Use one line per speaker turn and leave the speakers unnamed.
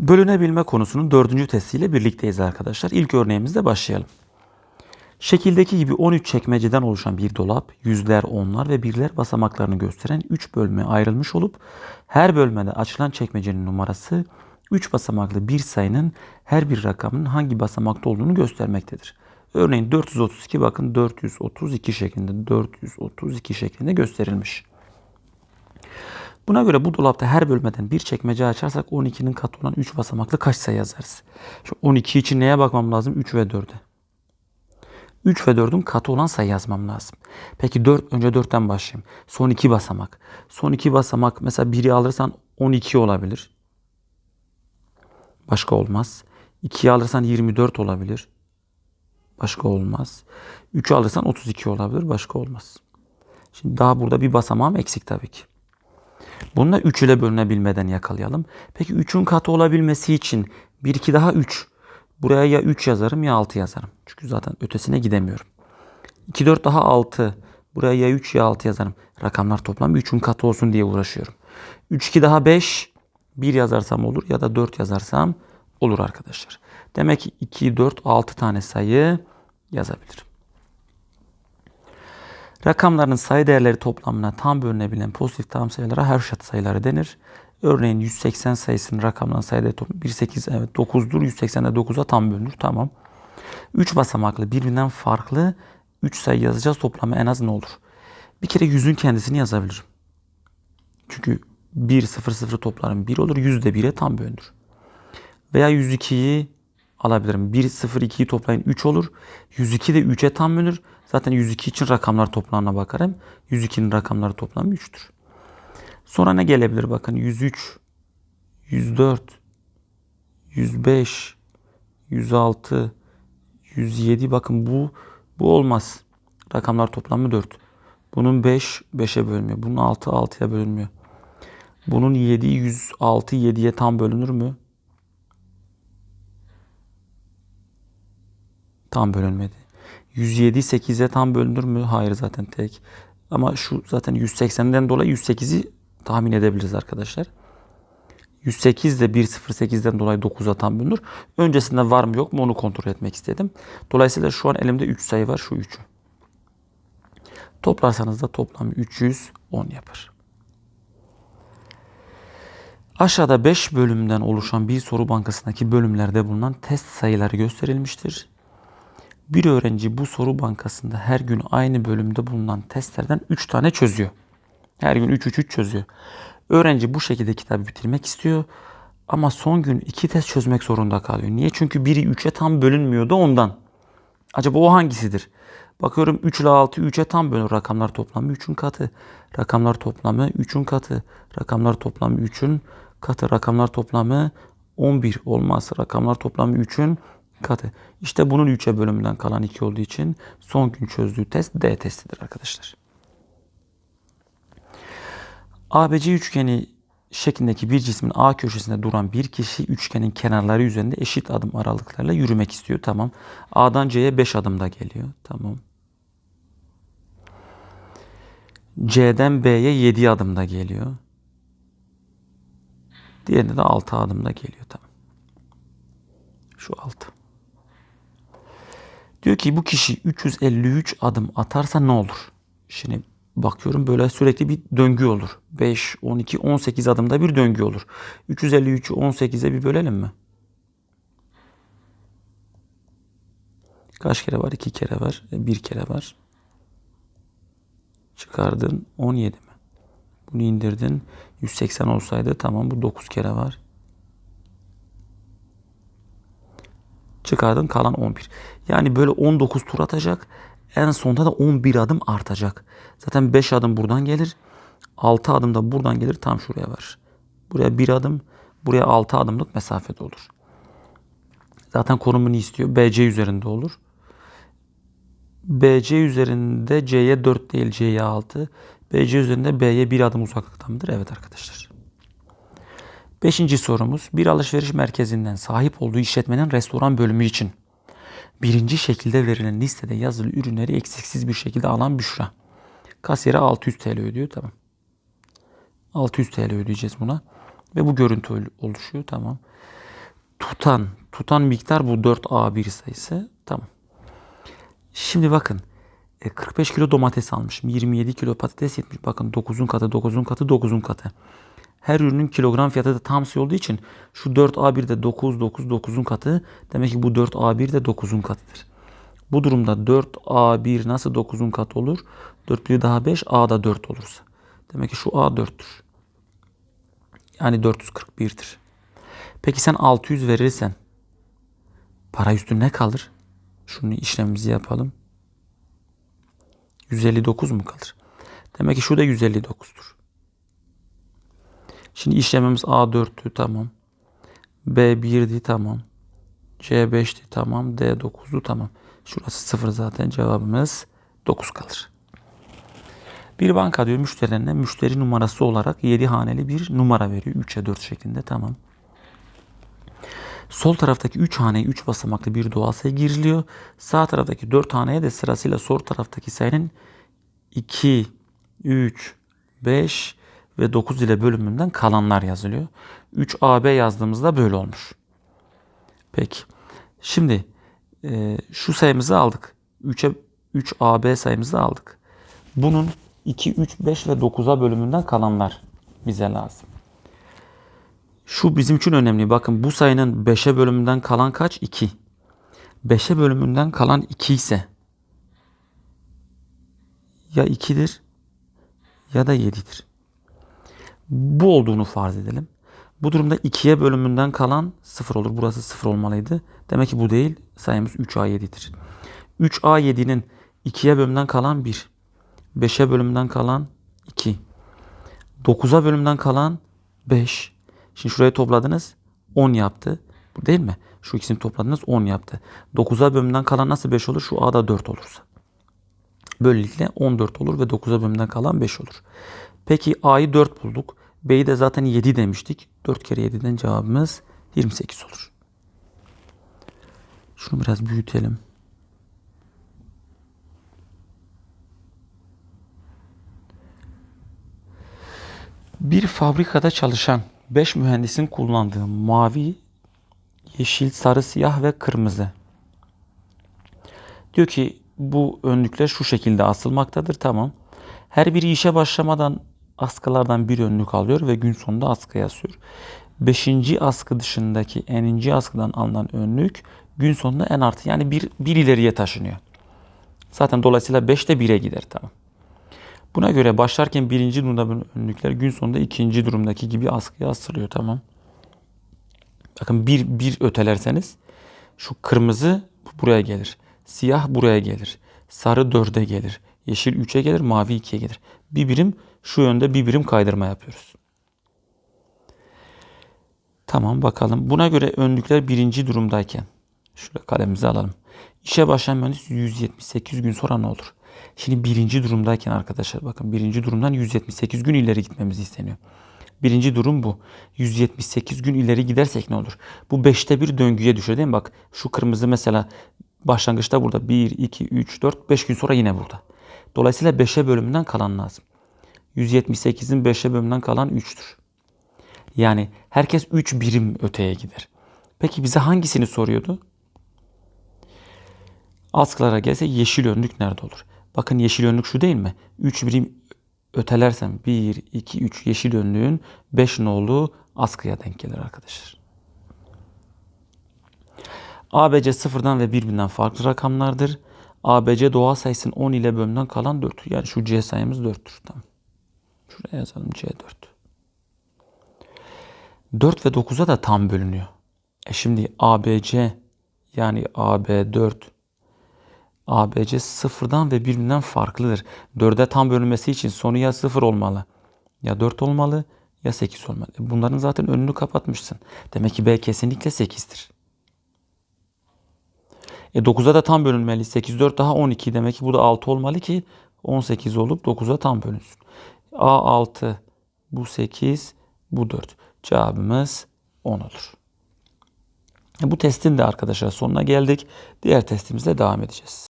Bölünebilme konusunun dördüncü testiyle birlikteyiz arkadaşlar. İlk örneğimizle başlayalım. Şekildeki gibi 13 çekmeceden oluşan bir dolap, yüzler, onlar ve birler basamaklarını gösteren 3 bölüme ayrılmış olup her bölmede açılan çekmecenin numarası 3 basamaklı bir sayının her bir rakamın hangi basamakta olduğunu göstermektedir. Örneğin 432 bakın 432 şeklinde 432 şeklinde gösterilmiş. Buna göre bu dolapta her bölmeden bir çekmece açarsak 12'nin katı olan 3 basamaklı kaç sayı yazarız? Şu 12 için neye bakmam lazım? 3 ve 4'e. 3 ve 4'ün katı olan sayı yazmam lazım. Peki 4 önce 4'ten başlayayım. Son 2 basamak. Son 2 basamak mesela 1'i alırsan 12 olabilir. Başka olmaz. 2'yi alırsan 24 olabilir. Başka olmaz. 3'ü alırsan 32 olabilir. Başka olmaz. Şimdi daha burada bir basamağım eksik tabii ki. Bunu da 3 ile bölünebilmeden yakalayalım. Peki 3'ün katı olabilmesi için 1 2 daha 3. Buraya ya 3 yazarım ya 6 yazarım. Çünkü zaten ötesine gidemiyorum. 2 4 daha 6. Buraya ya 3 ya 6 yazarım. Rakamlar toplam 3'ün katı olsun diye uğraşıyorum. 3 2 daha 5. 1 yazarsam olur ya da 4 yazarsam olur arkadaşlar. Demek ki 2 4 6 tane sayı yazabilirim. Rakamların sayı değerleri toplamına tam bölünebilen pozitif tam sayılara Hershot sayıları denir. Örneğin 180 sayısının rakamların sayı değeri toplamı 18 evet 9'dur. 180 de 9'a tam bölünür. Tamam. 3 basamaklı birbirinden farklı 3 sayı yazacağız. Toplamı en az ne olur? Bir kere yüzün kendisini yazabilirim. Çünkü 1 0 0 toplarım 1 olur. 100 de 1'e tam bölünür. Veya 102'yi alabilirim. 1 0 2'yi toplayın 3 olur. 102 de 3'e tam bölünür. Zaten 102 için rakamlar toplamına bakarım. 102'nin rakamları toplamı 3'tür. Sonra ne gelebilir bakın 103, 104, 105, 106, 107 bakın bu bu olmaz. Rakamlar toplamı 4. Bunun 5 5'e bölünmüyor. Bunun 6 6'ya bölünmüyor. Bunun 7 106 7'ye tam bölünür mü? Tam bölünmedi. 107 8'e tam bölünür mü? Hayır zaten tek. Ama şu zaten 180'den dolayı 108'i tahmin edebiliriz arkadaşlar. 108 de 108'den dolayı 9'a tam bölünür. Öncesinde var mı yok mu onu kontrol etmek istedim. Dolayısıyla şu an elimde 3 sayı var şu 3'ü. Toplarsanız da toplam 310 yapar. Aşağıda 5 bölümden oluşan bir soru bankasındaki bölümlerde bulunan test sayıları gösterilmiştir. Bir öğrenci bu soru bankasında her gün aynı bölümde bulunan testlerden 3 tane çözüyor. Her gün 3 3 3 çözüyor. Öğrenci bu şekilde kitabı bitirmek istiyor. Ama son gün 2 test çözmek zorunda kalıyor. Niye? Çünkü biri 3'e tam bölünmüyordu ondan. Acaba o hangisidir? Bakıyorum 3 ile 6 3'e tam bölünür. Rakamlar toplamı 3'ün katı. Rakamlar toplamı 3'ün katı. Rakamlar toplamı 3'ün katı. Rakamlar toplamı 11 olmaz. Rakamlar toplamı 3'ün katı. İşte bunun 3'e bölümünden kalan 2 olduğu için son gün çözdüğü test D testidir arkadaşlar. ABC üçgeni şeklindeki bir cismin A köşesinde duran bir kişi üçgenin kenarları üzerinde eşit adım aralıklarla yürümek istiyor. Tamam. A'dan C'ye 5 adımda geliyor. Tamam. C'den B'ye 7 adımda geliyor. Diğerinde de 6 adımda geliyor. Tamam. Şu 6. Diyor ki bu kişi 353 adım atarsa ne olur? Şimdi bakıyorum böyle sürekli bir döngü olur. 5, 12, 18 adımda bir döngü olur. 353'ü 18'e bir bölelim mi? Kaç kere var? 2 kere var. 1 kere var. Çıkardın 17 mi? Bunu indirdin. 180 olsaydı tamam bu 9 kere var. Çıkardın kalan 11. Yani böyle 19 tur atacak. En sonunda da 11 adım artacak. Zaten 5 adım buradan gelir. 6 adım da buradan gelir tam şuraya var. Buraya 1 adım, buraya 6 adımlık mesafede olur. Zaten konumunu istiyor. BC üzerinde olur. BC üzerinde C'ye 4 değil C'ye 6. BC üzerinde B'ye 1 adım uzaklıkta mıdır? Evet arkadaşlar. Beşinci sorumuz bir alışveriş merkezinden sahip olduğu işletmenin restoran bölümü için birinci şekilde verilen listede yazılı ürünleri eksiksiz bir şekilde alan Büşra. Kasiyere 600 TL ödüyor tamam. 600 TL ödeyeceğiz buna. Ve bu görüntü oluşuyor tamam. tutan tutan miktar bu 4A1 sayısı. Tamam. Şimdi bakın. e, 45 kilo domates almışım. 27 kilo patates yetmiş. Bakın 9'un katı, 9'un katı, 9'un katı. Her ürünün kilogram fiyatı da tam sayı olduğu için şu 4A1 de 9, 9, 9'un katı. Demek ki bu 4A1 de 9'un katıdır. Bu durumda 4A1 nasıl 9'un katı olur? 4 biri daha 5, A da 4 olursa. Demek ki şu A 4'tür. Yani 441'dir. Peki sen 600 verirsen para üstü ne kalır? Şunu işlemimizi yapalım. 159 mu kalır? Demek ki şu da 159'dur. Şimdi işlemimiz A4'tü tamam. B1'di tamam. C5'ti tamam. D9'du tamam. Şurası 0 zaten cevabımız 9 kalır. Bir banka diyor müşterilerine müşteri numarası olarak 7 haneli bir numara veriyor. 3'e 4 şeklinde tamam. Sol taraftaki 3 haneye 3 basamaklı bir doğal sayı giriliyor. Sağ taraftaki 4 haneye de sırasıyla sol taraftaki sayının 2, 3, 5 ve 9 ile bölümünden kalanlar yazılıyor. 3AB yazdığımızda böyle olmuş. Peki. Şimdi e, şu sayımızı aldık. 3'e 3AB sayımızı aldık. Bunun 2, 3, 5 ve 9'a bölümünden kalanlar bize lazım. Şu bizim için önemli. Bakın bu sayının 5'e bölümünden kalan kaç? 2. 5'e bölümünden kalan 2 ise ya 2'dir ya da 7'dir. Bu olduğunu farz edelim. Bu durumda 2'ye bölümünden kalan 0 olur. Burası 0 olmalıydı. Demek ki bu değil. Sayımız 3A7'dir. 3A7'nin 2'ye bölümünden kalan 1. 5'e bölümünden kalan 2. 9'a bölümünden kalan 5. Şimdi şurayı topladınız 10 yaptı. Bu değil mi? Şu ikisini topladınız 10 yaptı. 9'a bölümünden kalan nasıl 5 olur? Şu A'da 4 olursa. Böylelikle 14 olur ve 9'a bölümünden kalan 5 olur. Peki A'yı 4 bulduk. B'yi de zaten 7 demiştik. 4 kere 7'den cevabımız 28 olur. Şunu biraz büyütelim. Bir fabrikada çalışan 5 mühendisin kullandığı mavi, yeşil, sarı, siyah ve kırmızı. Diyor ki bu önlükler şu şekilde asılmaktadır. Tamam. Her biri işe başlamadan askılardan bir önlük alıyor ve gün sonunda askıya asıyor. Beşinci askı dışındaki eninci askıdan alınan önlük gün sonunda en artı yani bir, bir ileriye taşınıyor. Zaten dolayısıyla 5 de 1'e gider tamam. Buna göre başlarken birinci durumda önlükler gün sonunda ikinci durumdaki gibi askıya asılıyor tamam. Bakın bir, bir ötelerseniz şu kırmızı buraya gelir. Siyah buraya gelir. Sarı dörde gelir. Yeşil 3'e gelir. Mavi 2'ye gelir. Bir birim şu yönde bir birim kaydırma yapıyoruz. Tamam bakalım. Buna göre önlükler birinci durumdayken. Şurada kalemimizi alalım. İşe başlayan mühendis 178 gün sonra ne olur? Şimdi birinci durumdayken arkadaşlar bakın birinci durumdan 178 gün ileri gitmemiz isteniyor. Birinci durum bu. 178 gün ileri gidersek ne olur? Bu 5'te bir döngüye düşer değil mi? Bak şu kırmızı mesela başlangıçta burada 1, 2, 3, 4, 5 gün sonra yine burada. Dolayısıyla 5'e bölümünden kalan lazım. 178'in 5'e bölümünden kalan 3'tür. Yani herkes 3 birim öteye gider. Peki bize hangisini soruyordu? Askılara gelse yeşil önlük nerede olur? Bakın yeşil önlük şu değil mi? 3 birim ötelersem 1, 2, 3 yeşil önlüğün 5 nolu askıya denk gelir arkadaşlar. ABC sıfırdan ve birbirinden farklı rakamlardır. ABC doğal sayısının 10 ile bölümünden kalan 4. Yani şu C sayımız 4'tür. Tamam. Şuraya yazalım C4. 4 ve 9'a da tam bölünüyor. E şimdi ABC yani AB4 ABC sıfırdan ve birbirinden farklıdır. 4'e tam bölünmesi için sonu ya 0 olmalı ya 4 olmalı ya 8 olmalı. E bunların zaten önünü kapatmışsın. Demek ki B kesinlikle 8'tir. E 9'a da tam bölünmeli. 8, 4 daha 12. Demek ki bu da 6 olmalı ki 18 olup 9'a tam bölünsün. A 6, bu 8, bu 4. Cevabımız 10 olur. E bu testin de arkadaşlar sonuna geldik. Diğer testimizle devam edeceğiz.